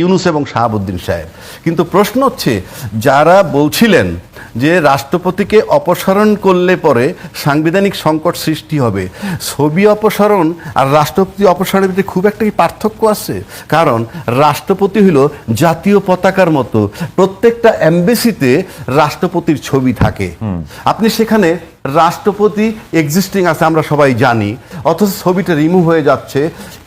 ইউনুস এবং শাহাবুদ্দিন সাহেব। কিন্তু প্রশ্ন হচ্ছে যারা বলছিলেন যে রাষ্ট্রপতিকে অপসারণ করলে পরে সাংবিধানিক সংকট সৃষ্টি হবে ছবি অপসারণ আর রাষ্ট্রপতি অপসারণের ভিতরে খুব একটা পার্থক্য আছে? কারণ রাষ্ট্রপতি হলো জাতীয় পতাকার মতো। প্রত্যেকটা এমবেসিতে রাষ্ট্রপতির ছবি থাকে। আপনি সেখানে রাষ্ট্রপতি এক্সিস্টিং আছে, আমরা সবাই জানি। অথচ ছবিটা রিমুভ হয়ে যাচ্ছে।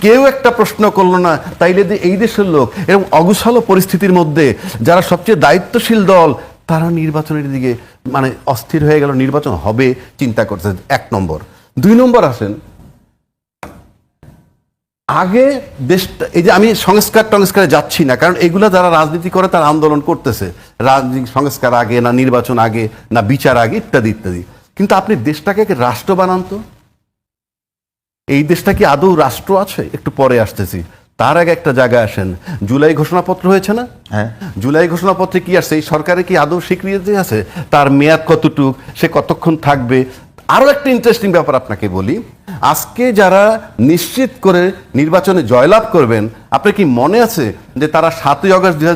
কেউ একটা প্রশ্ন করল না, তাইলে এই দেশের লোক এরকম অগুছালো পরিস্থিতির মধ্যে যারা সবচেয়ে দায়িত্বশীল দল, তারা নির্বাচনের দিকে মানে অস্থির হয়ে গেল, নির্বাচন হবে, চিন্তা করছে। এক নম্বর। দুই নম্বর আসেন। আগে দেশটা এই যে আমি সংস্কার টংস্কারে যাচ্ছি না, কারণ এগুলো যারা রাজনীতি করে তারা আন্দোলন করতেছে। রাজনীতি সংস্কার আগে না নির্বাচন আগে, না বিচার আগে, ইত্যাদি ইত্যাদি। কিন্তু আপনি দেশটাকে রাষ্ট্র বানান তো? এই দেশটা কি আদৌ রাষ্ট্র আছে? একটু পরে আসতেছি। তার আগে একটা জায়গায় আসেন। জুলাই ঘোষণাপত্র হয়েছে না? হ্যাঁ। জুলাই ঘোষণাপত্রে কি আসছে এই সরকারে কি আদৌ স্বীকৃতি আছে? তার মেয়াদ কতটুক? সে কতক্ষণ থাকবে? আরও একটা ইন্টারেস্টিং ব্যাপার আপনাকে বলি। আজকে যারা নিশ্চিত করে নির্বাচনে জয়লাভ করবেন আপনার কি মনে আছে যে তারা সাতই আগস্ট দুই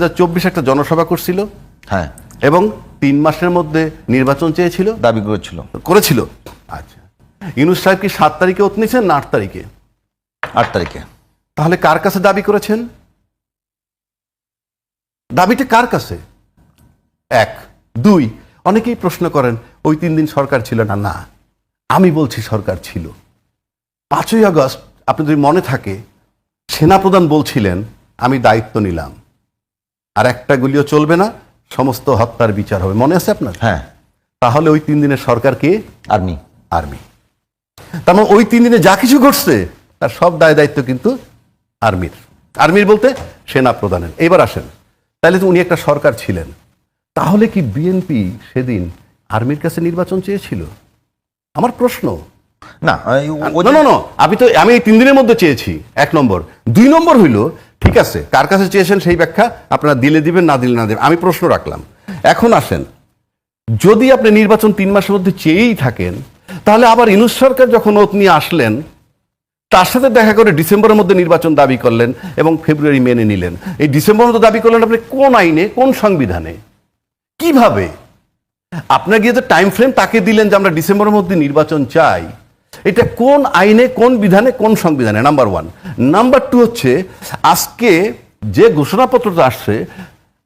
একটা জনসভা করছিল? হ্যাঁ। এবং তিন মাসের মধ্যে নির্বাচন চেয়েছিল? দাবি করেছিল। করেছিল? আচ্ছা। ইউনুস সাহেব কি সাত তারিখে ওত নিয়েছেন না আট তারিখে? আট তারিখে। তাহলে কার কাছে দাবি করেছেন? দাবিটা কার কাছে? এক। দুই। অনেকেই প্রশ্ন করেন ওই তিন দিন সরকার ছিল না? না। আমি বলছি সরকার ছিল। পাঁচই আগস্ট আপনি যদি মনে থাকে সেনাপ্রধান বলছিলেন আমি দায়িত্ব নিলাম। আর একটা গুলিও চলবে না সমস্ত হত্যার বিচার হবে। মনে আছে আপনার? হ্যাঁ। তাহলে ওই তিন দিনের সরকার কে? আর্মি। আর্মি। তার মানে ওই তিন দিনে যা কিছু ঘটছে তার সব দায় দায়িত্ব কিন্তু আর্মির। আর্মির বলতে সেনা প্রধানের। এবার আসেন। তাহলে তো উনি একটা সরকার ছিলেন। তাহলে কি বিএনপি সেদিন আর্মির কাছে নির্বাচন চেয়েছিল? আমার প্রশ্ন। না। আমি তো আমি এই তিন দিনের মধ্যে চেয়েছি। এক নম্বর। দুই নম্বর হইল ঠিক আছে, কার কাছে চেয়েছেন সেই ব্যাখ্যা? আপনারা দিলে দিবেন, না দিলে না দেবেন। আমি প্রশ্ন রাখলাম। এখন আসেন, যদি আপনি নির্বাচন তিন মাসের মধ্যে চেয়েই থাকেন, তাহলে আবার ইনুস সরকার যখন ওত নিয়ে আসলেন, তার সাথে দেখা করে ডিসেম্বরের মধ্যে নির্বাচন দাবি করলেন এবং ফেব্রুয়ারি মেনে নিলেন। এই ডিসেম্বরের মধ্যে দাবি করলেন আপনি কোন আইনে, কোন সংবিধানে? কীভাবে? আপনার গিয়ে যে টাইম ফ্রেম তাকে দিলেন যে আমরা ডিসেম্বরের মধ্যে নির্বাচন চাই। এটা কোন আইনে, কোন বিধানে, কোন সংবিধানে? নাম্বার ওয়ান নাম্বার টু হচ্ছে, আজকে যে ঘোষণাপত্রটা আসছে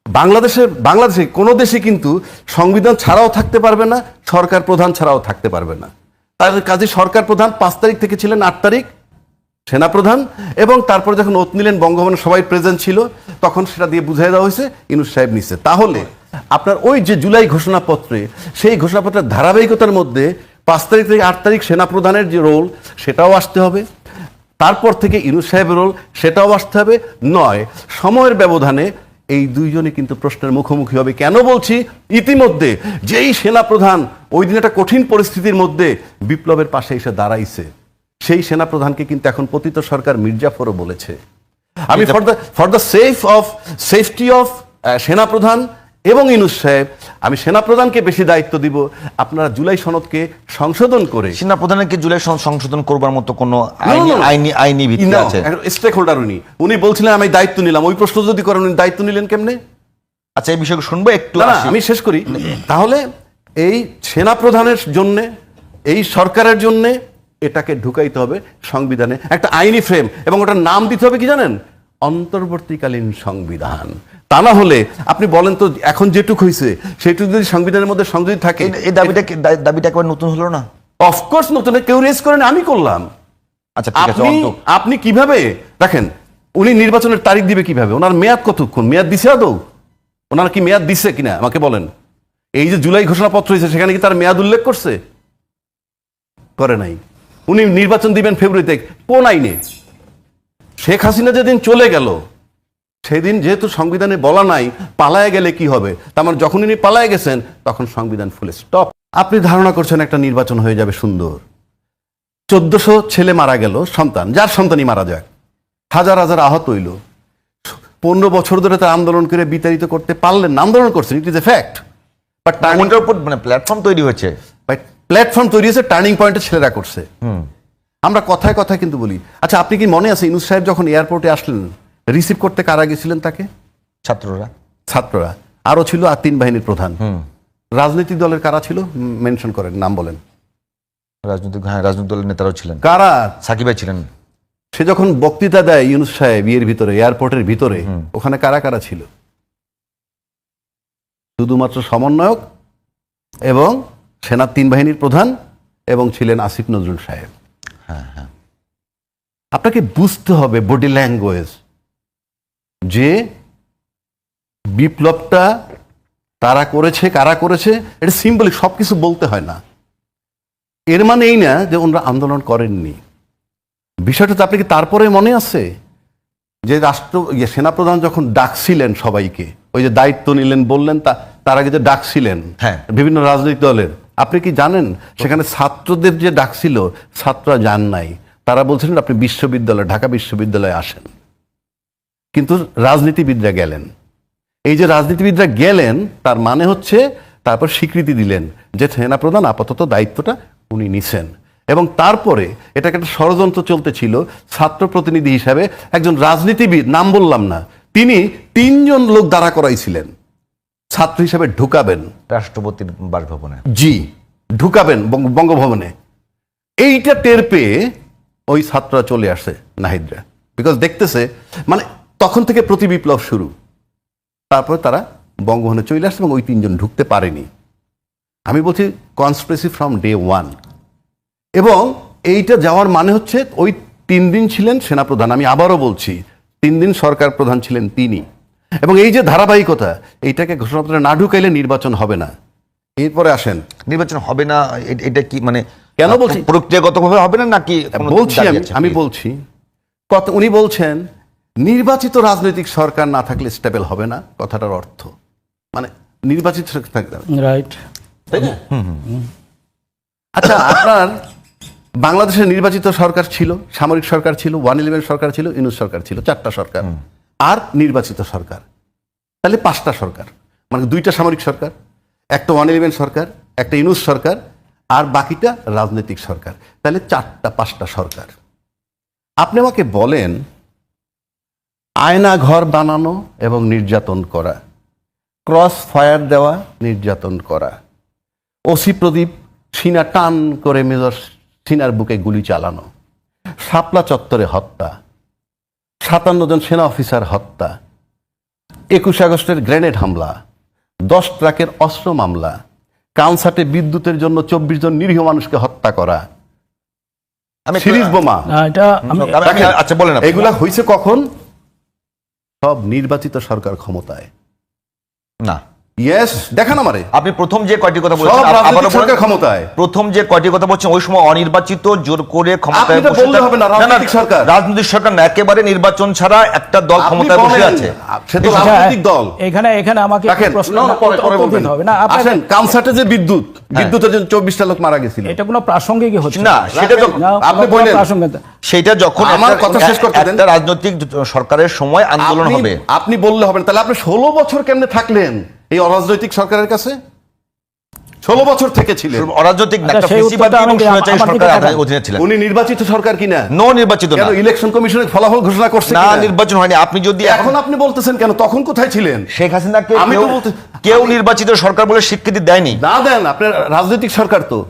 বাংলাদেশের বাংলাদেশে কোনো দেশে কিন্তু সংবিধান ছাড়াও থাকতে পারবে না, সরকার প্রধান ছাড়াও থাকতে পারবে না। তার কাজে সরকার প্রধান পাঁচ তারিখ থেকে ছিলেন আট তারিখ সেনাপ্রধান এবং তারপর যখন ওত নিলেন বঙ্গভবনে সবাই প্রেজেন্ট ছিল, তখন সেটা দিয়ে বুঝাই দেওয়া হয়েছে, ইনুস সাহেব নিচ্ছে তাহলে, আপনার ওই যে জুলাই ঘোষণাপত্রে, সেই ঘোষণাপত্রের ধারাবাহিকতার মধ্যে পাঁচ তারিখ থেকে আট তারিখ সেনাপ্রধানের যে রোল সেটাও আসতে হবে। তারপর থেকে ইনুস সাহেবের রোল সেটাও আসতে হবে। নয় সময়ের ব্যবধানে এই দুইজনে কিন্তু প্রশ্নের মুখোমুখি হবে। কেন বলছি? ইতিমধ্যে যেই সেনাপ্রধান ওই দিন একটা কঠিন পরিস্থিতির মধ্যে বিপ্লবের পাশে এসে দাঁড়াইছে সেই সেনাপ্রধানকে কিন্তু এখন পতিত সরকার মির্জাফরও বলেছে। আমি for the for the safe of safety of সেনাপ্রধান এবং ইনুস সাহেব আমি সেনাপ্রধানকে বেশি দায়িত্ব দিব। আপনারা জুলাই সনদকে সংশোধন করে সেনা প্রধানের জুলাই সন- সংশোধন করবার মতো কোনো আইনি আইনি আইনি ভিত্তি আছে? স্টেক হোল্ডার উনি। উনি বলছিলেন আমি দায়িত্ব নিলাম। ওই প্রশ্ন যদি করেন উনি দায়িত্ব নিলেন কেমনে? আচ্ছা এই বিষয়ে শুনব একটু আমি শেষ করি। তাহলে এই সেনা প্রধানের জন্য এই সরকারের জন্য এটাকে ঢুকাইতে হবে সংবিধানে। একটা আইনি ফ্রেম এবং ওটার নাম দিতে হবে কি জানেন? অন্তর্বর্তীকালীন সংবিধান। তা না হলে আপনি বলেন তো এখন যেটুক হয়েছে সেটুকু যদি সংবিধানের মধ্যে সংযোজিত থাকে এই- দাবিটা দাবিটা একবার নতুন হলো না? অফকোর্স নতুন কেউ রেজ করেন আমি করলাম। আচ্ছা আপনি আপনি কীভাবে দেখেন উনি নির্বাচনের তারিখ দিবে কীভাবে? ওনার মেয়াদ কতক্ষণ? মেয়াদ দিছে আদৌ? ওনার কি মেয়াদ দিছে কিনা? আমাকে বলেন। এই যে জুলাই ঘোষণাপত্র হয়েছে সেখানে কি তার মেয়াদ উল্লেখ করছে? করে নাই। উনি নির্বাচন দিবেন ফেব্রুয়ারিতে কোন আইনে। শেখ হাসিনা যেদিন চলে গেল সেদিন যেহেতু সংবিধানে বলা নাই পালায় গেলে কি হবে? তার মানে যখন উনি পালায় গেছেন তখন সংবিধান ফুলে স্টপ আপনি ধারণা করছেন একটা নির্বাচন হয়ে যাবে সুন্দর। চোদ্দশো ছেলে মারা গেল সন্তান যার সন্তানই মারা যাক। হাজার হাজার আহত হইল। পনেরো বছর ধরে তার আন্দোলন করে বিতাড়িত করতে পারলেন না। আন্দোলন করছেন it is a fact but ওটার উপর মানে প্ল্যাটফর্ম তৈরি হয়েছে। প্ল্যাটফর্ম তৈরি হয়েছে টার্নিং পয়েন্টে ছেলেরা করছে। আমরা কথায় কথায় কিন্তু বলি আচ্ছা আপনি কি মনে আছে ইনুস সাহেব যখন এয়ারপোর্টে আসলেন রিসিভ করতে কারা গেছিলেন তাকে? ছাত্ররা। ছাত্ররা। আরও ছিল আর তিন বাহিনীর প্রধান। রাজনৈতিক দলের কারা ছিল? মেনশন করেন নাম বলেন। রাজনৈতিক হ্যাঁ রাজনৈতিক দলের নেতারাও ছিলেন। কারা? সাকিব ভাই ছিলেন। সে যখন বক্তৃতা দেয় ইউনুস সাহেব ইয়ের ভিতরে এয়ারপোর্টের ভিতরে ওখানে কারা কারা ছিল? শুধুমাত্র সমন্বয়ক এবং সেনার তিন বাহিনীর প্রধান এবং ছিলেন আসিফ নজরুল সাহেব। হ্যাঁ হ্যাঁ। আপনাকে বুঝতে হবে বডি ল্যাঙ্গুয়েজ। যে বিপ্লবটা তারা করেছে কারা করেছে এটা সিম্বলিক সব কিছু বলতে হয় না। এর মানে এই না যে ওনারা আন্দোলন করেননি। বিষয়টা তো আপনি কি তারপরে মনে আছে? যে রাষ্ট্র ইয়ে সেনাপ্রধান যখন ডাকছিলেন সবাইকে ওই যে দায়িত্ব নিলেন বললেন তা তার আগে যে ডাকছিলেন হ্যাঁ। বিভিন্ন রাজনৈতিক দলের আপনি কি জানেন? সেখানে ছাত্রদের যে ডাকছিল ছাত্ররা যান নাই। তারা বলছিলেন আপনি বিশ্ববিদ্যালয় ঢাকা বিশ্ববিদ্যালয়ে আসেন। কিন্তু রাজনীতিবিদরা গেলেন। এই যে রাজনীতিবিদরা গেলেন তার মানে হচ্ছে তারপর স্বীকৃতি দিলেন যে সেনাপ্রধান আপাতত দায়িত্বটা উনি নিছেন। এবং তারপরে এটাকে একটা ষড়যন্ত্র চলতেছিল ছাত্র প্রতিনিধি হিসাবে একজন রাজনীতিবিদ নাম বললাম না তিনি তিনজন লোক দাঁড়া করাইছিলেন। ছাত্র হিসাবে ঢুকাবেন। রাষ্ট্রপতির বাসভবনে। জি ঢুকাবেন বঙ্গভবনে। এইটা টের পেয়ে ওই ছাত্ররা চলে আসে নাহিদরা। বিকজ দেখতেছে মানে তখন থেকে প্রতি বিপ্লব শুরু। তারপরে তারা বঙ্গভবনে চলে আসছে এবং ওই তিনজন ঢুকতে পারেনি। আমি বলছি কনস্পিরেসি ফ্রম ডে ওয়ান এবং এইটা যাওয়ার মানে হচ্ছে ওই তিন দিন ছিলেন সেনাপ্রধান। আমি আবারও বলছি তিন দিন সরকার প্রধান ছিলেন তিনি। এবং এই যে ধারাবাহিকতা এইটাকে ঘোষণাপত্রে না ঢুকাইলে নির্বাচন হবে না। এরপরে আসেন। নির্বাচন হবে না এটা কি মানে কেন বলছি? প্রক্রিয়াগতভাবে হবে না নাকি বলছি? আমি বলছি কত উনি বলছেন নির্বাচিত রাজনৈতিক সরকার না থাকলে স্টেবল হবে না কথাটার অর্থ। মানে নির্বাচিত থাকতে রাইট তাই না? আচ্ছা আপনার বাংলাদেশের নির্বাচিত সরকার ছিল সামরিক সরকার ছিল ওয়ান ইলেভেন সরকার ছিল ইনুস সরকার ছিল চারটা সরকার। আর নির্বাচিত সরকার। তাহলে পাঁচটা সরকার। মানে দুইটা সামরিক সরকার একটা ওয়ান ইলেভেন সরকার একটা ইনুস সরকার আর বাকিটা রাজনৈতিক সরকার। তাহলে চারটা পাঁচটা সরকার। আপনি আমাকে বলেন আয়না ঘর বানানো এবং নির্যাতন করা ক্রস ফায়ার দেওয়া নির্যাতন করা। ওসি প্রদীপ সিনা টান করে মেজর সিনার বুকে গুলি চালানো। শাপলা চত্বরে হত্যা। সাতান্ন জন সেনা অফিসার হত্যা। একুশ আগস্টের গ্রেনেড হামলা। দশ ট্রাকের অস্ত্র মামলা। কাউন্সাটে বিদ্যুতের জন্য চব্বিশ জন নিরীহ মানুষকে হত্যা করা। আমি সিরিজ বোমা। আচ্ছা বলেন এগুলা হয়েছে কখন? সব নির্বাচিত সরকার ক্ষমতায়। না। ইয়েস দেখান আমারে আপনি প্রথম যে কয়টি কথা সব বলছেন আ- বলেন। ক্ষমতায় প্রথম যে কয়টি কথা বলছেন ওই সময় অনির্বাচিত জোর করে ক্ষমতায় বসে বললে হবে না, রাজনৈতিক সরকার। রাজনৈতিক সরকার না একেবারে নির্বাচন ছাড়া একটা দল ক্ষমতায় বসে আছে সে রাজনৈতিক দল এখানে এখানে আমাকে প্রশ্ন না, না, পরে- পরে বলবেন। হবে না আসেন কাউন্সাটে যে বিদ্যুৎ হ্যাঁ। বিদ্যুতের জন্য চব্বিশটা লোক মারা গেছিল এটা কোনো প্রাসঙ্গিক হচ্ছে না, সেটা তো- আপনি। সেটা যখন আমার কথা শেষ করতে দেন। একটা রাজনৈতিক সরকারের সময় আন্দোলন হবে আপনি বললে হবে না তাহলে আপনি ষোলো বছর কেমনে থাকলেন এই অরাজনৈতিক সরকারের কাছে? ষোলো বছর থেকে ছিলেন অরাজনৈতিক না, আচ্ছা, ছিলেন। উনি নির্বাচিত সরকার কিনা? নো নির্বাচিত না। ইলেকশন কমিশনের ফলাফল ঘোষণা করছে না নির্বাচন হয়নি। আপনি যদি এখন আপনি বলতেছেন কেন? তখন কোথায় ছিলেন? শেখ হাসিনাকে আমি তো কেউ- বলতে- কেউ নির্বাচিত সরকার বলে স্বীকৃতি দেয়নি। না দেন আপনার রাজনৈতিক সরকার তো।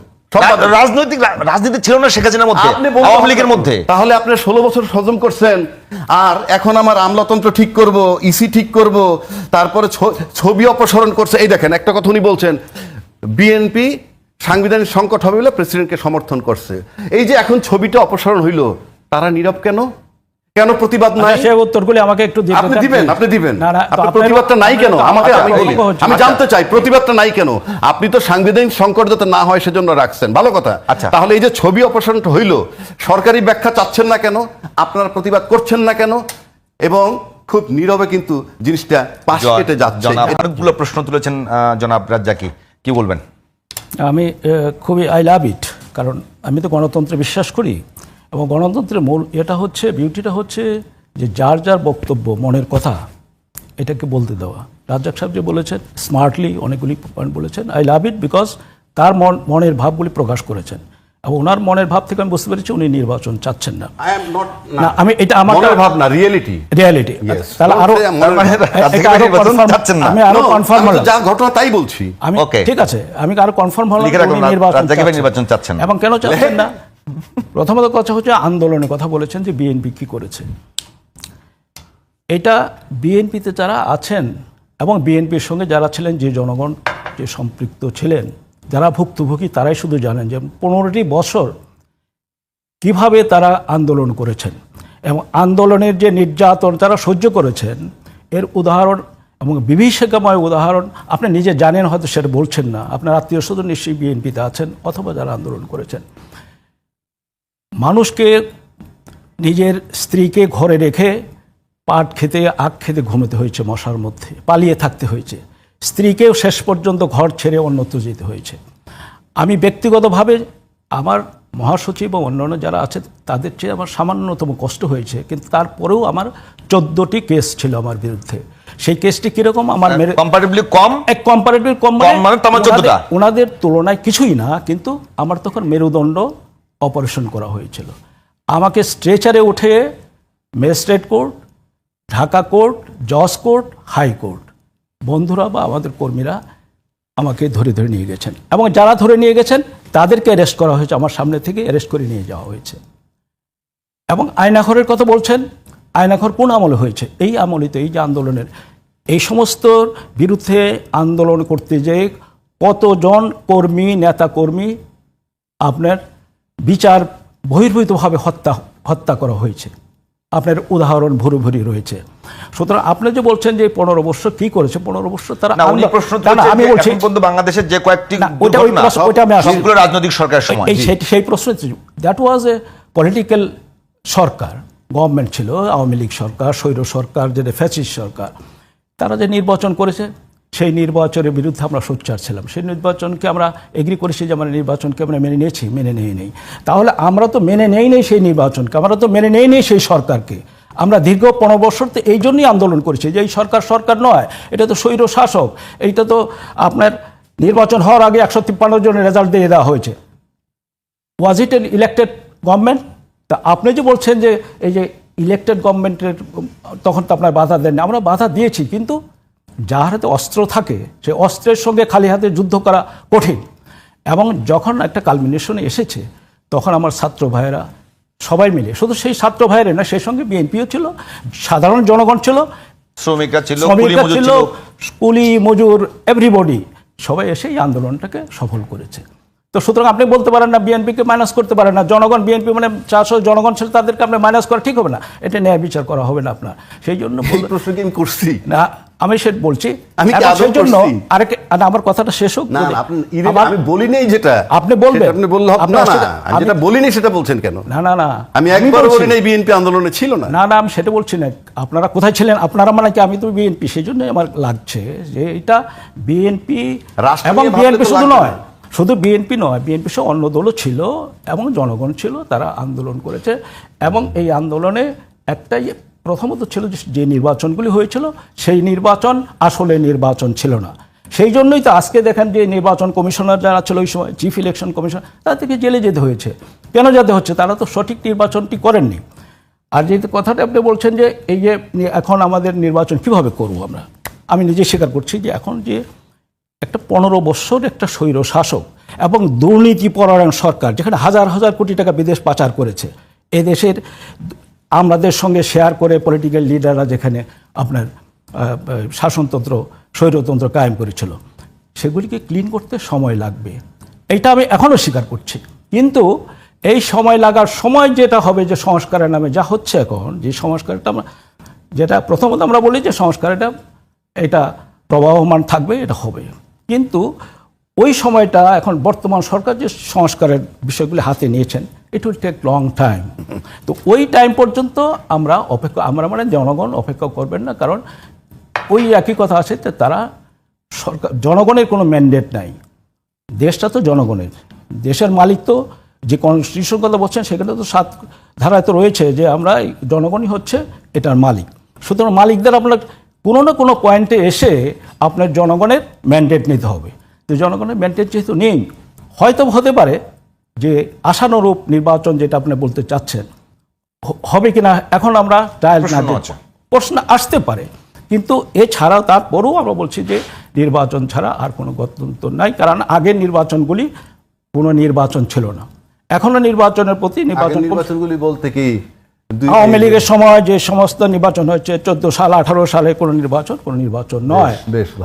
রাজনৈতিক রাজনীতি ছিল না শেখ হাসিনার মধ্যে আওয়ামী লীগের মধ্যে। তাহলে আপনি ষোলো বছর সজম করছেন আর এখন আমার আমলাতন্ত্র ঠিক করব ইসি ঠিক করব তারপরে ছবি অপসারণ করছে। এই দেখেন একটা কথা উনি বলছেন বিএনপি সাংবিধানিক সংকট হবে বলে প্রেসিডেন্টকে সমর্থন করছে। এই যে এখন ছবিটা অপসারণ হইল তারা নীরব কেন? কেন প্রতিবাদ নাই? আচ্ছা, সেই উত্তরগুলি আমাকে একটু আপনি দিবেন আপনি দিবেন। না না তো আপনার আপনার- প্রতিবাদটা নাই কেন? আমাকে আমি বলি। আমি জানতে চাই প্রতিবাদটা নাই কেন? আপনি তো সাংবিধানিক সংকট যাতে না হয় সেজন্য রাখছেন। ভালো কথা। আচ্ছা। তাহলে এই যে ছবি অপসারণটা হইল সরকারি ব্যাখ্যা চাচ্ছেন না কেন? আপনারা প্রতিবাদ করছেন না কেন? এবং খুব নীরবে কিন্তু জিনিসটা পাশ কেটে যাচ্ছে। অনেকগুলো প্রশ্ন তুলেছেন জনাব রাজ্জাকি। কি বলবেন? আমি আহ, খুবই আই লাভ ইট কারণ আমি তো গণতন্ত্রে বিশ্বাস করি। এবং গণতন্ত্রের মূল এটা হচ্ছে বিউটিটা হচ্ছে যে যার যার বক্তব্য মনের কথা এটাকে বলতে দেওয়া। রাজ্জাক সাহেব যে বলেছেন স্মার্টলি অনেকগুলি পয়েন্ট বলেছেন আই লাভ ইট বিকজ তার মন মনের ভাবগুলি প্রকাশ করেছেন। এবং ওনার মনের ভাব থেকে আমি বুঝতে পেরেছি উনি নির্বাচন চাচ্ছেন না। না, আমি এটা আমার মনের ভাবনা রিয়েলিটি রিয়ালিটি. তাহলে আরও না। আমি আরও কনফার্ম হলাম। যা ঘটনা তাই বলছি। আমি ঠিক আছে আমি আরও কনফার্ম হলাম। নির্বাচন চাচ্ছেন। এবং কেন চাচ্ছেন না? প্রথমত কথা হচ্ছে আন্দোলনের কথা বলেছেন যে বিএনপি কি করেছে। এটা বিএনপিতে যারা আছেন এবং বিএনপির সঙ্গে যারা ছিলেন, যে জনগণ যে সম্পৃক্ত ছিলেন, যারা ভুক্তভোগী, তারাই শুধু জানেন যে পনেরোটি বছর কীভাবে তারা আন্দোলন করেছেন এবং আন্দোলনের যে নির্যাতন তারা সহ্য করেছেন, এর উদাহরণ এবং বিভীষিকাময় উদাহরণ আপনি নিজে জানেন, হয়তো সেটা বলছেন না। আপনার আত্মীয় স্বজন নিশ্চয়ই বিএনপিতে আছেন অথবা যারা আন্দোলন করেছেন। মানুষকে নিজের স্ত্রীকে ঘরে রেখে পাট খেতে আখ খেতে ঘুমোতে হয়েছে মশার মধ্যে পালিয়ে থাকতে হয়েছে। স্ত্রীকেও শেষ পর্যন্ত ঘর ছেড়ে অন্যত্র যেতে হয়েছে। আমি ব্যক্তিগতভাবে আমার মহাসচিব এবং অন্যান্য যারা আছে তাদের চেয়ে আমার সামান্যতম কষ্ট হয়েছে কিন্তু তারপরেও আমার চোদ্দোটি কেস ছিল আমার বিরুদ্ধে। সেই কেসটি কীরকম? আমার মেরে কম্পারেটিভলি কম? এক কম্পারেটিভ কম কম মানে তোমার 14টা? ওনাদের তুলনায় কিছুই না কিন্তু আমার তখন মেরুদণ্ড অপারেশন করা হয়েছিল। আমাকে স্ট্রেচারে উঠে ম্যাজিস্ট্রেট কোর্ট, ঢাকা কোর্ট, জজ কোর্ট হাইকোর্ট বন্ধুরা বা আমাদের কর্মীরা আমাকে ধরে ধরে নিয়ে গেছেন এবং যারা ধরে নিয়ে গেছেন তাদেরকে অ্যারেস্ট করা হয়েছে, আমার সামনে থেকে অ্যারেস্ট করে নিয়ে যাওয়া হয়েছে। এবং আয়নাঘরের কথা বলছেন, আয়নাঘর কোন আমলে হয়েছে? এই আমলে তো এই যে আন্দোলনের, এই সমস্ত বিরুদ্ধে আন্দোলন করতে যে কতজন কর্মী নেতা কর্মী আপনার বিচার বহির্ভূতভাবে হত্যা হত্যা করা হয়েছে। আপনার উদাহরণ ভুরি ভুরি রয়েছে। সুতরাং আপনি যে বলছেন যে পনেরো বছর কি করেছে পনেরো বছর তারা প্রশ্ন আমি বলছি বাংলাদেশের যে কয়েকটি রাজনৈতিক সময় সেই সেই প্রশ্ন দ্যাট ওয়াজ এ পলিটিক্যাল সরকার গভর্নমেন্ট ছিল আওয়ামী লীগ সরকার স্বৈর সরকার যেটা ফ্যাসিস্ট সরকার তারা যে নির্বাচন করেছে সেই নির্বাচনের বিরুদ্ধে আমরা সোচ্চার ছিলাম। সেই নির্বাচনকে আমরা এগ্রি করেছি যে আমরা নির্বাচনকে আমরা মেনে নিয়েছি, মেনে নেই নেই। তাহলে আমরা তো মেনে নেই নেই সেই নির্বাচনকে, আমরা তো মেনে নেই নেই সেই সরকারকে। আমরা দীর্ঘ পনেরো বছর তো এই জন্যই আন্দোলন করেছি যে এই সরকার সরকার নয়, এটা তো স্বৈর শাসক, এইটা তো আপনার নির্বাচন হওয়ার আগে একশো তিপ্পান্ন জনের রেজাল্ট দিয়ে দেওয়া হয়েছে। Was it an elected government তা আপনি যে বলছেন যে এই যে ইলেক্টেড গভর্নমেন্টের তখন তো আপনার বাধা দেননি, আমরা বাধা দিয়েছি, কিন্তু যার হাতে অস্ত্র থাকে সে অস্ত্রের সঙ্গে খালি হাতে যুদ্ধ করা কঠিন। এবং যখন একটা কালমিনেশনে এসেছে তখন আমার ছাত্র ভাইয়েরা সবাই মিলে শুধু সেই ছাত্র ভাইয়েরা না সেই সঙ্গে বিএনপিও ছিল সাধারণ জনগণ ছিল শ্রমিকরা ছিল শ্রমিকরা মজুর ছিল কুলি মজুর এভরিবডি সবাই এসে এই আন্দোলনটাকে সফল করেছে। তো সুতরাং আপনি বলতে পারেন না বিএনপিকে মাইনাস করতে পারেন না জনগণ বিএনপি মানে চারশো জনগণ ছিল তাদেরকে আপনি মাইনাস করা ঠিক হবে না এটা ন্যায় বিচার করা হবে না আপনার। সেই জন্য প্রশ্ন করছি? না আমি সেটা বলছি আমি কি এখন জন্য? আরেক আমার কথাটা শেষ হোক না আপনি আমি বলি নেই যেটা। আপনি বলবেন। আপনি বললে হবে না না আমি যেটা বলিনি সেটা বলছেন কেন? না না না। আমি একবার। বলি নাই বিএনপি আন্দোলনে ছিল না। না না আমি সেটা বলছি না। আপনারা কোথায় ছিলেন? আপনারা মানে কি আমি তো বিএনপি সেই জন্য আমার লাগছে যে এটা বিএনপি রাষ্ট্র এবং বিএনপি শুধু নয় শুধু বিএনপি নয় বিএনপি সহ অন্য দলও ছিল এবং জনগণ ছিল তারা আন্দোলন করেছে এবং এই আন্দোলনে একটাই প্রথমত ছিল যে নির্বাচনগুলি হয়েছিল, সেই নির্বাচন আসলে নির্বাচন ছিল না। সেই জন্যই তো আজকে দেখেন যে নির্বাচন কমিশনার যারা ছিল ওই সময় চিফ ইলেকশন কমিশনার তাদেরকে জেলে যেতে হয়েছে। কেন যেতে হচ্ছে? তারা তো সঠিক নির্বাচনটি করেননি। আর যে কথাটা আপনি বলছেন যে, এই যে এখন আমাদের নির্বাচন কীভাবে করব আমরা? আমি নিজে স্বীকার করছি যে, এখন যে একটা পনেরো বছর একটা স্বৈর শাসক এবং দুর্নীতিপরায়ণ সরকার, যেখানে হাজার হাজার কোটি টাকা বিদেশ পাচার করেছে এ দেশের আমাদের সঙ্গে শেয়ার করে পলিটিক্যাল লিডাররা যেখানে আপনার শাসনতন্ত্র, স্বৈরতন্ত্র কায়েম করেছিল, সেগুলিকে ক্লিন করতে সময় লাগবে। এটা আমি এখনও স্বীকার করছি। কিন্তু এই সময় লাগার সময় যেটা হবে যে সংস্কারের নামে যা হচ্ছে এখন, যে সংস্কারটা আমরা, যেটা প্রথমত আমরা বলি যে সংস্কার এটা এটা প্রবাহমান থাকবে, এটা হবে। কিন্তু ওই সময়টা এখন বর্তমান সরকার যে সংস্কারের বিষয়গুলি হাতে নিয়েছেন it will take long time তো ওই টাইম পর্যন্ত আমরা অপেক্ষা, আমরা মানে জনগণ অপেক্ষা করবেন না, কারণ ওই একই কথা আছে যে তারা সরকার, জনগণের কোনো ম্যান্ডেট নাই। দেশটা তো জনগণের। দেশের মালিক তো যে কনস্টিটিউশন কথা বলছেন, সেখানে তো সাত ধারায় তো রয়েছে যে আমরা জনগণই হচ্ছে এটার মালিক। সুতরাং মালিকদের আপনার কোনো না কোনো পয়েন্টে এসে আপনার জনগণের ম্যান্ডেট নিতে হবে। তো জনগণের ম্যান্ডেট যেহেতু নেই, হয়তো হতে পারে যে আশানুরূপ নির্বাচন যেটা আপনি বলতে চাচ্ছেন হবে কিনা এখন আমরা ট্রায়াল না প্রশ্ন আসতে পারে। কিন্তু এছাড়াও তারপরেও আমরা বলছি যে নির্বাচন ছাড়া আর কোনো গত্যন্তর নাই কারণ আগের নির্বাচনগুলি কোনো নির্বাচন ছিল না। এখনও নির্বাচনের প্রতি নির্বাচন নির্বাচনগুলি বলতে কি? আওয়ামী লীগের সময় যে সমস্ত নির্বাচন হয়েছে চোদ্দ সাল আঠারো সালে কোনো নির্বাচন কোনো নির্বাচন নয়।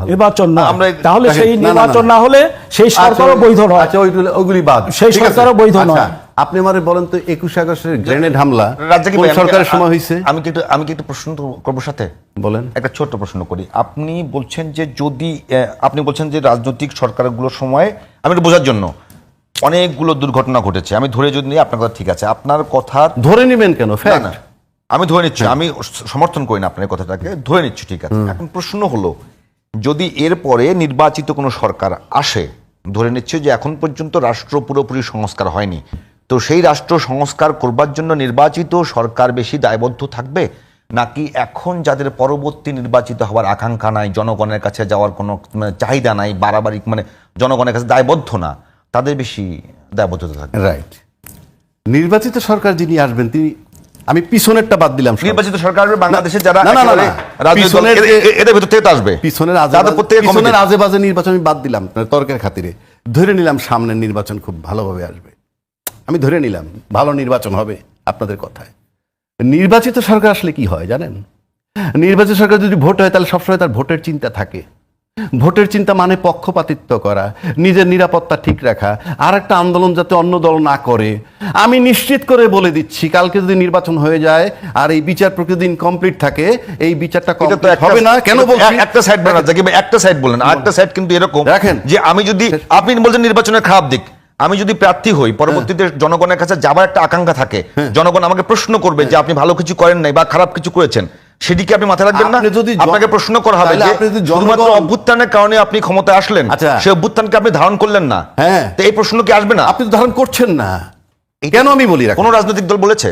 নির্বাচন এই- তাহলে সেই না, না, নির্বাচন না। না হলে সেই আচ্ছা, সরকারও বৈধ নয়। আচ্ছা ওইগুলো- ওইগুলি বাদ। সেই সরকারও বৈধ আচ্ছা, নয়। আপনি আমারে বলেন তো একুশ আগস্টের গ্রেনেড হামলা কোন সরকারের সময় হয়েছে? আমি কি একটু আমি কি একটু প্রশ্ন করব সাথে? বলেন। একটা ছোট্ট প্রশ্ন করি। আপনি বলছেন যে যদি আহ, আপনি বলছেন যে রাজনৈতিক সরকারগুলোর সময় আমি একটু বোঝার জন্য। অনেকগুলো দুর্ঘটনা ঘটেছে। আমি ধরে যদি নিই আপনার কথা ঠিক আছে। আপনার কথা ধরে নেবেন কেন? না, আমি ধরে নিচ্ছি আমি সমর্থন করি না আপনার কথাটাকে। ধরে নিচ্ছি ঠিক আছে। এখন প্রশ্ন হলো যদি এরপরে নির্বাচিত কোনো সরকার আসে ধরে নিচ্ছে যে এখন পর্যন্ত রাষ্ট্র পুরোপুরি সংস্কার হয়নি তো সেই রাষ্ট্র সংস্কার করবার জন্য নির্বাচিত সরকার বেশি দায়বদ্ধ থাকবে? নাকি এখন যাদের পরবর্তী নির্বাচিত হওয়ার আকাঙ্ক্ষা নাই জনগণের কাছে যাওয়ার কোনো মানে চাহিদা নাই বাড়াবাড়ি মানে জনগণের কাছে দায়বদ্ধ না তাদের বেশি দায়বদ্ধতা থাকবে রাইট নির্বাচিত সরকার যিনি আসবেন তিনি আমি পিছনেরটা বাদ দিলাম নির্বাচিত সরকার বাংলাদেশে যারা না, না, না, এদের- ভেতর থেকে আসবে। পিছনের পিছনের। আজে বাজে নির্বাচন আমি বাদ দিলাম আপনার তর্কের খাতিরে। ধরে নিলাম সামনের নির্বাচন খুব ভালোভাবে আসবে। আমি ধরে নিলাম ভালো নির্বাচন হবে আপনাদের কথায়। নির্বাচিত সরকার আসলে কি হয় জানেন? নির্বাচিত সরকার যদি ভোট হয় তাহলে সবসময় তার ভোটের চিন্তা থাকে। ভোটের চিন্তা মানে পক্ষপাতিত্ব করা নিজের নিরাপত্তা ঠিক রাখা আর একটা আন্দোলন যাতে অন্য দল না করে। আমি নিশ্চিত করে বলে দিচ্ছি কালকে যদি নির্বাচন হয়ে যায় আর এই বিচার প্রক্রিয়া দিন কমপ্লিট থাকে এই বিচারটা হবে না। কেন বলছি? একটা সাইড বলেন কিংবা একটা সাইড বলেন। আর একটা সাইড কিন্তু এরকম দেখেন যে আমি যদি আপনি বলছেন নির্বাচনের খারাপ দিক। আমি যদি প্রার্থী হই পরবর্তীতে জনগণের কাছে যাবার একটা আকাঙ্ক্ষা থাকে জনগণ আমাকে প্রশ্ন করবে যে আপনি ভালো কিছু করেন নাই বা খারাপ কিছু করেছেন। সেদিকে আপনি মাথায় রাখবেন না। যদি আপনাকে প্রশ্ন করা হবে যে আপনি যদি শুধুমাত্র অভ্যুত্থানের কারণে আপনি ক্ষমতায় আসলেন আচ্ছা। সেই অভ্যুত্থানকে আপনি ধারণ করলেন না। হ্যাঁ। তো এই প্রশ্ন কি আসবে না? আপনি তো ধারণ করছেন না। কেন আমি বলি? কোন রাজনৈতিক দল বলেছে?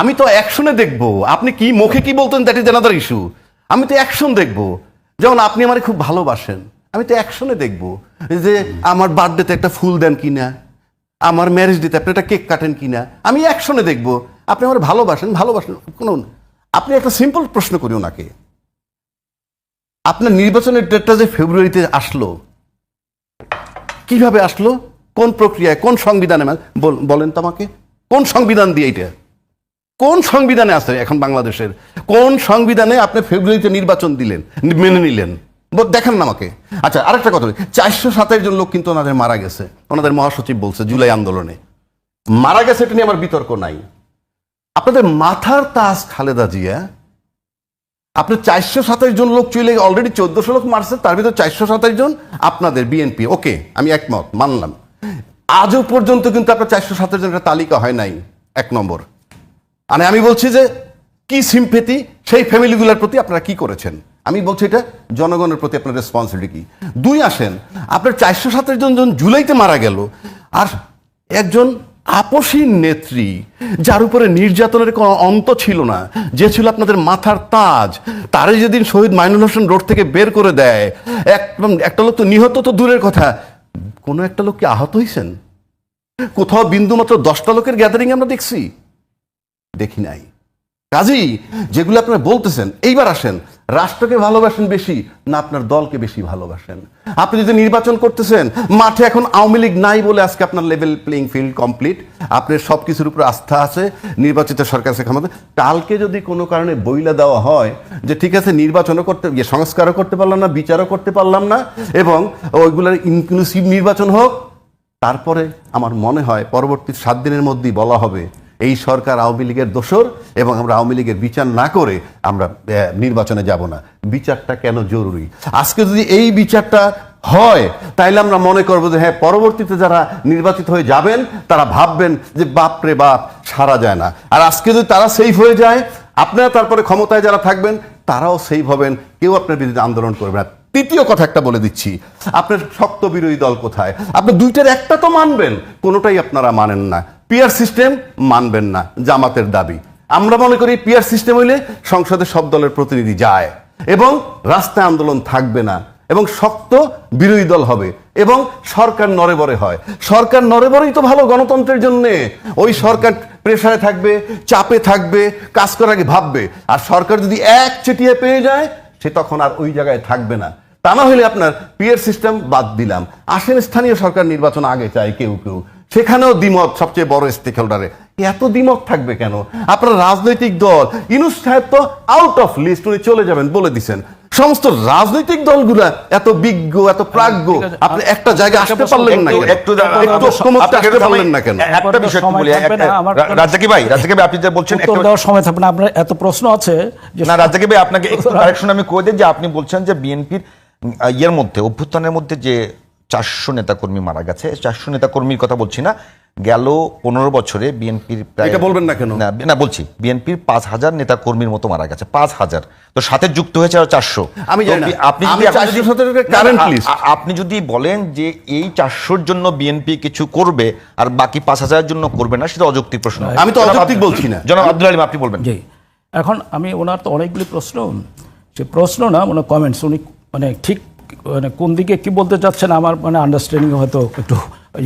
আমি তো অ্যাকশনে দেখব। আপনি কি মুখে কি বলতেন দ্যাট ইজ অ্যানাদার ইস্যু আমি তো অ্যাকশন দেখব। যেমন আপনি আমার খুব ভালোবাসেন। আমি তো অ্যাকশনে দেখব। যে আমার বার্থডেতে একটা ফুল দেন কিনা আমার ম্যারেজ ডেতে আপনি একটা কেক কাটেন কিনা। আমি অ্যাকশনে দেখব। আপনি আমার ভালোবাসেন ভালোবাসেন কোনো আপনি একটা সিম্পল প্রশ্ন করি ওনাকে। আপনার নির্বাচনের ডেটটা যে ফেব্রুয়ারিতে আসলো, কীভাবে আসলো? কোন প্রক্রিয়ায়? কোন সংবিধানে? বল- বলেন তো আমাকে। কোন সংবিধান দিয়ে এটা কোন সংবিধানে আছে এখন বাংলাদেশের? কোন সংবিধানে আপনি ফেব্রুয়ারিতে নির্বাচন দিলেন, মেনে নিলেন? দেখান না আমাকে। আচ্ছা আরেকটা কথা চারশো সাতাশ জন লোক কিন্তু ওনাদের মারা গেছে। ওনাদের মহাসচিব বলছে জুলাই আন্দোলনে। মারা গেছে এটা নিয়ে আমার বিতর্ক নাই। আপনাদের মাথার তাস খালেদা জিয়া, আপনি চারশো সাতাশ জন লোক চলে অলরেডি চোদ্দশো লোক মারছে, তার ভিতর চারশো সাতাশ জন আপনাদের বিএনপি ওকে আমি একমত, মানলাম। আজও পর্যন্ত কিন্তু আপনার চারশো সাতাশ জনের তালিকা হয় নাই, এক নম্বর। মানে আমি বলছি যে, কি সিম্পেতি সেই ফ্যামিলিগুলোর প্রতি আপনারা কি করেছেন? আমি বলছি এটা জনগণের প্রতি আপনার রেসপন্সিবিলিটি কি? দুই আসেন, আপনার চারশো সাতাশ জন জন জুলাইতে মারা গেল, আর একজন আপসীন নেত্রী, যার উপরে নির্যাতনের কোনো অন্ত ছিল না, যে ছিল আপনাদের মাথার তাজ, তারে যেদিন শহীদ মাইনুল হোসেন রোড থেকে বের করে দেয় একদম একটা লোক তো নিহত তো দূরের কথা, কোনো একটা লোক কি আহত হয়েছেন কোথাও বিন্দুমাত্র দশটা লোকের গ্যাদারিং আমরা দেখছি? দেখি নাই। কাজেই যেগুলো আপনারা বলতেছেন, এইবার আসেন রাষ্ট্রকে ভালোবাসেন বেশি না আপনার দলকে বেশি ভালোবাসেন? আপনি যদি নির্বাচন করতেছেন, মাঠে এখন আওয়ামী লীগ নাই বলে আজকে আপনার লেভেল প্লেইং ফিল্ড কমপ্লিট আপনার সব কিছুর উপর আস্থা আছে, নির্বাচিত সরকার সে ক্ষমতা কালকে যদি কোনো কারণে বইলা দেওয়া হয় যে ঠিক আছে, নির্বাচনও করতে ইয়ে সংস্কারও করতে পারলাম না, বিচারও করতে পারলাম না, এবং ওইগুলোর ইনক্লুসিভ নির্বাচন হোক, তারপরে আমার মনে হয় পরবর্তী সাত দিনের মধ্যেই বলা হবে এই সরকার আওয়ামী লীগের দোসর এবং আমরা আওয়ামী লীগের বিচার না করে আমরা নির্বাচনে যাব না। বিচারটা কেন জরুরি? আজকে যদি এই বিচারটা হয়, তাইলে আমরা মনে করব যে হ্যাঁ পরবর্তীতে যারা নির্বাচিত হয়ে যাবেন, তারা ভাববেন যে বাপ রে বাপ, সারা যায় না। আর আজকে যদি তারা সেফ হয়ে যায়, আপনারা তারপরে ক্ষমতায় যারা থাকবেন, তারাও সেফ হবেন, কেউ আপনার বিরুদ্ধে আন্দোলন করবে না। তৃতীয় কথা একটা বলে দিচ্ছি, আপনার শক্ত বিরোধী দল কোথায়? আপনি দুইটার একটা তো মানবেন, কোনোটাই আপনারা মানেন না। পিয়ার সিস্টেম মানবেন না, জামাতের দাবি। আমরা মনে করি পিয়ার সিস্টেম হইলে সংসদে সব দলের প্রতিনিধি যায় এবং রাস্তায় আন্দোলন থাকবে না এবং শক্ত বিরোধী দল হবে এবং সরকার নরেবরে হয়। সরকার নরেবরেই তো ভালো গণতন্ত্রের জন্য। ওই সরকার প্রেসারে থাকবে, চাপে থাকবে, কাজ করার আগে ভাববে। আর সরকার যদি এক চেটিয়ে পেয়ে যায়, সে তখন আর ওই জায়গায় থাকবে না। তা না হলে আপনার পিয়ার সিস্টেম বাদ দিলাম। আসেন স্থানীয় সরকার নির্বাচন আগে চায় কেউ কেউ। সেখানেও দ্বিমত সবচেয়ে বড় স্টেক হোল্ডারে এত দ্বিমত থাকবে কেন? আপনার রাজনৈতিক দল ইনুস সাহেব তো আউট অফ লিস্ট উনি চলে যাবেন বলে দিছেন। সমস্ত রাজনৈতিক দলগুলা এত বিজ্ঞ এত প্রাজ্ঞ আপনি একটা জায়গায় আসতে পারলেন না একটু কেন? একটু একটু ঐক্যমত্যে আসতে পারলেন না কেন? একটা বিষয় একটু বলি থাকবে না, একটা- আমার রা- রাজ্জাকি ভাই রাজ্জাকি ভাই আপনি যে বলছেন একটা- দেওয়ার সময় থাকবে না আপনার এত প্রশ্ন আছে যে না রাজ্জাকি ভাই আপনাকে একটু কারেকশন আমি কই দিই যে আপনি বলছেন যে বিএনপির ইয়ের মধ্যে অভ্যুত্থানের মধ্যে যে চারশো নেতাকর্মী মারা গেছে। চারশো নেতাকর্মীর কথা বলছি না। গেল পনেরো বছরে বিএনপির এটা বলবেন না কেন? না না বলছি। বিএনপির পাঁচ হাজার নেতাকর্মীর মতো মারা গেছে পাঁচ হাজার। তো সাথে যুক্ত হয়েছে আরও চারশো। আমি আপনি যদি এখন 400 যদি- সতেরোকে না, না, current আ- list। আ- আপনি যদি বলেন যে এই চারশোর জন্য বিএনপি কিছু করবে আর বাকি পাঁচ হাজারের জন্য করবে না সেটা অযৌক্তিক প্রশ্ন। আমি তো অযৌক্তিক বলছি না। জনাব আব্দুল আলিম আপনি বলবেন। জি। এখন আমি ওনার তো অনেকগুলি প্রশ্ন। সে প্রশ্ন না ওনার কমেন্টস উনি মানে ঠিক মানে কোন দিকে কি বলতে চাচ্ছেন আমার মানে আন্ডারস্ট্যান্ডিং হয়তো একটু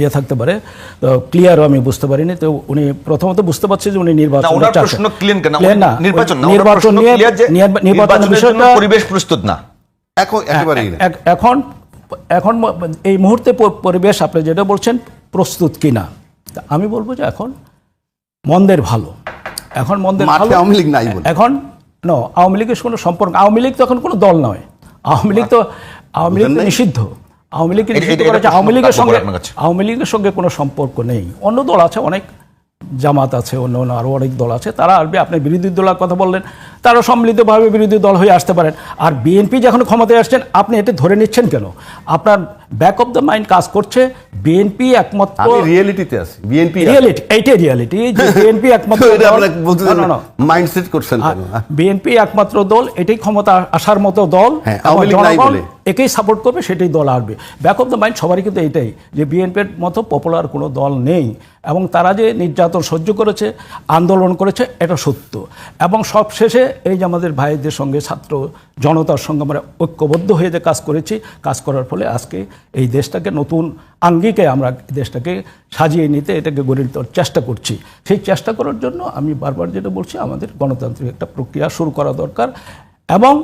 ইয়ে থাকতে পারে। তো ক্লিয়ারও আমি বুঝতে পারিনি। তো উনি প্রথমত বুঝতে পারছি যে উনি নির্বাচন প্রশ্ন ক্লিন কেন না নির্বাচন নিয়ে বিষয়টা পরিবেশ প্রস্তুত না। এখন একেবারেই এখন এখন এই মুহূর্তে পরিবেশ আপনি যেটা বলছেন প্রস্তুত কিনা। তা আমি বলব যে এখন মন্দের ভালো। এখন মন্দের ভালো আওয়ামী লীগ নাই এখন নো আওয়ামী লীগের কোনো সম্পর্ক আওয়ামী লীগ তো এখন কোনো দল নয়। আওয়ামী লীগ তো আওয়ামী লীগ? নিষিদ্ধ। আওয়ামী লীগকে নিষিদ্ধ করা আওয়ামী লীগের সঙ্গে আওয়ামী লীগের সঙ্গে কোনো সম্পর্ক নেই। অন্য দল আছে অনেক জামাত আছে অন্য অন্য আরও অনেক দল আছে। তারা আসবে আপনি বিরোধী দলের কথা বললেন। তারা সম্মিলিতভাবে বিরোধী দল হয়ে আসতে পারেন। আর বিএনপি যখন ক্ষমতায় আসছেন আপনি এটা ধরে নিচ্ছেন কেন? আপনার ব্যাক অফ দ্য মাইন্ড কাজ করছে বিএনপি একমাত্র আমি রিয়েলিটিতে আছি বিএনপি রিয়েলিটি এইটাই রিয়েলিটি যে বিএনপি একমাত্র। মাইন্ডসেট করছেন বিএনপি একমাত্র দল এটাই ক্ষমতা আসার মতো দল। হ্যাঁ, জনগণ। একেই সাপোর্ট করবে সেটাই দল আসবে। ব্যাক অফ দ্য মাইন্ড সবারই কিন্তু এটাই যে বিএনপির মতো পপুলার কোনো দল নেই। এবং তারা যে নির্যাতন সহ্য করেছে আন্দোলন করেছে এটা সত্য। এবং সব শেষে এই যে আমাদের ভাইদের সঙ্গে ছাত্র জনতার সঙ্গে আমরা ঐক্যবদ্ধ হয়ে যে কাজ করেছি, কাজ করার ফলে আজকে এই দেশটাকে নতুন আঙ্গিকে আমরা দেশটাকে সাজিয়ে নিতে এটাকে গড়ে তোলার চেষ্টা করছি। সেই চেষ্টা করার জন্য আমি বারবার যেটা বলছি, আমাদের গণতান্ত্রিক একটা প্রক্রিয়া শুরু করা দরকার এবং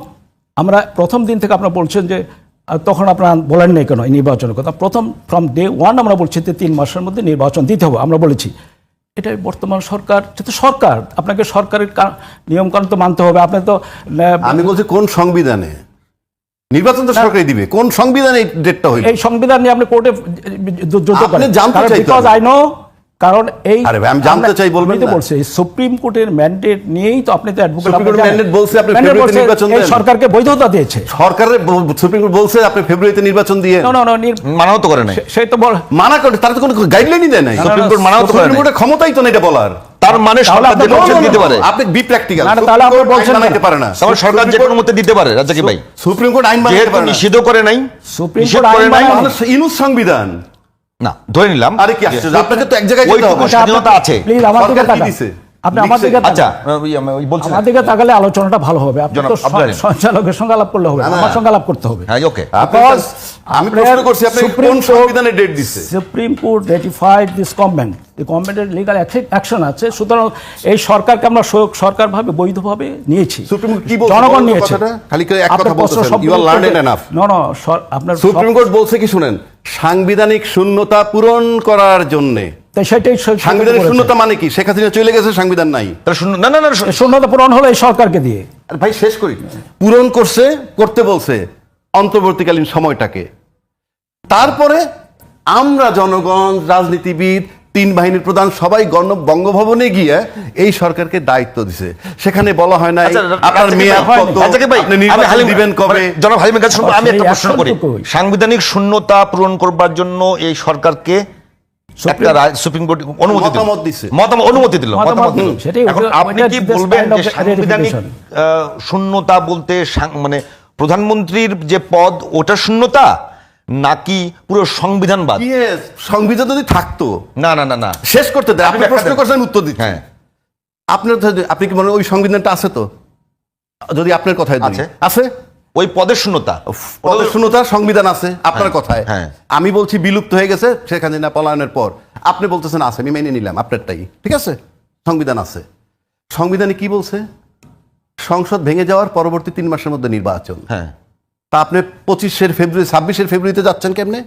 আমরা প্রথম দিন থেকে আপনারা বলছেন যে তখন আপনারা বলেন নাই কেন এই নির্বাচনের কথা। প্রথম ফ্রম ডে ওয়ান আমরা বলছি যে তিন মাসের মধ্যে নির্বাচন দিতে হবে, আমরা বলেছি। এটাই বর্তমান সরকার। যেহেতু সরকার আপনাকে সরকারের নিয়মকানুন তো মানতে হবে। আপনি তো আমি বলছি কোন সংবিধানে? নির্বাচন তো সরকারই দিবে। কোন সংবিধানে এই ডেটটা হইল এই সংবিধান নিয়ে আপনি কোর্টে আপনি জানতে চাইতো বিকজ আই নো কারণ এই আরে আমি জানতে চাই বলবেন না। বলছি সুপ্রিম কোর্টের ম্যান্ডেট নিয়েই তো আপনি তো অ্যাডভোকেট সুপ্রিম কোর্টের mandate বলছে আপনি ফেব্রুয়ারিতে নির্বাচন দেন। সরকারকে বৈধতা দিয়েছে। সরকারের সুপ্রিম কোর্ট বলছে আপনি ফেব্রুয়ারিতে নির্বাচন দিয়ে। না না না মানাও তো করে নাই। সেই তো বল মানা করে তারা তো কোনো গাইডলাইনই দেয় নাই। সুপ্রিম কোর্ট মানাও তো করে সুপ্রিম নাই। কোর্টের ক্ষমতাই তো না এটা বলার। তার মানে সরকার যে দিতে পারে। আপনি বি প্র্যাকটিক্যাল না, তাহলে আপনি বলছেন। বানাইতে পারে না। সরকার যে কোনো মতে দিতে পারে রাজ্জাকি ভাই। সুপ্রিম কোর্ট আইন বানাইতে পারে না। নিষিদ্ধ করে নাই সুপ্রিম কোর্ট আইন ইনুস সংবিধান। না ধরে নিলাম। আরে কি আশ্চর্য আপনাকে তো এক জায়গায় যেতে হবে। স্বাধীনতা আছে। প্লিজ আমার দিকে কি তাকান দিছে? আপনি আমার দিকে আচ্ছা আমার দিকে তাকালে আলোচনাটা ভালো হবে। আপনি তো সঞ্চালকের সঙ্গে আলাপ করলে হবে না, না, না। আমার সঙ্গে আলাপ করতে হবে। হ্যাঁ ওকে আমি প্রশ্ন করছি আপনি কোন সংবিধানে that supreme court ratified this এই গভর্নমেন্টের লিগাল অ্যাকশন আছে। সুতরাং এই সরকারকে আমরা সর- সরকারভাবে বৈধভাবে নিয়েছি। সুপ্রিম কোর্ট কি বলছে? জনগণ নিয়েছে। খালি এক কথা learned enough. No, no, সর- আপনার সুপ্রিম কোর্ট বলছে কি শুনেন? সাংবিধানিক শূন্যতা পূরণ করার জন্য তাই সেটাই সাংবিধানিক শূন্যতা মানে কি? শেখ হাসিনা চলে গেছে সংবিধান নাই। না না না এই শূন্যতা পূরণ হলো এই সরকারকে দিয়ে। ভাই শেষ করি। পূরণ করছে করতে বলছে অন্তর্বর্তীকালীন সময়টাকে। তারপরে আমরা জনগণ রাজনীতিবিদ তিন বাহিনীর প্রধান সবাই গণ বঙ্গভবনে গিয়ে এই সরকারকে দায়িত্ব দিছে। সেখানে বলা হয় না আচ্ছা, আপনার মেয়াদ কত আপনি নির্বাচন দিবেন কবে? মানে জনাব হালিমের কাছে আমি একটা প্রশ্ন করি। সাংবিধানিক শূন্যতা পূরণ করবার জন্য এই সরকারকে একটা সুপ্রিম কোর্ট অনুমতি মতামত দিছে। মতামত অনুমতি দিল মতামত মতামত দিল। দিল। এখন আপনি কি বলবেন যে সাংবিধানিক শূন্যতা বলতে মানে প্রধানমন্ত্রীর যে পদ ওটা শূন্যতা? নাকি পুরো সংবিধানবাদ? Yes, সংবিধান যদি থাকতো না না না না। শেষ করতে দেয়। আপনি প্রশ্ন করছেন উত্তর দিচ্ছেন হ্যাঁ। আপনার আপনি কি মনে হয় ওই সংবিধানটা আছে তো? যদি আপনার কথাই ধরি আছে। আছে? ওই পদের শূন্যতা। পদের শূন্যতা সংবিধান আছে আপনার কথায়। হ্যাঁ। আমি বলছি বিলুপ্ত হয়ে গেছে সেখানে না পলায়নের পর। আপনি বলতেছেন আছে আমি মেনে নিলাম আপনারটাই। ঠিক আছে? সংবিধান আছে। সংবিধানে কি বলছে? সংসদ ভেঙে যাওয়ার পরবর্তী তিন মাসের মধ্যে নির্বাচন। হ্যাঁ। তা আপনি পঁচিশের ফেব্রুয়ারি ছাব্বিশের ফেব্রুয়ারিতে যাচ্ছেন কেমনে?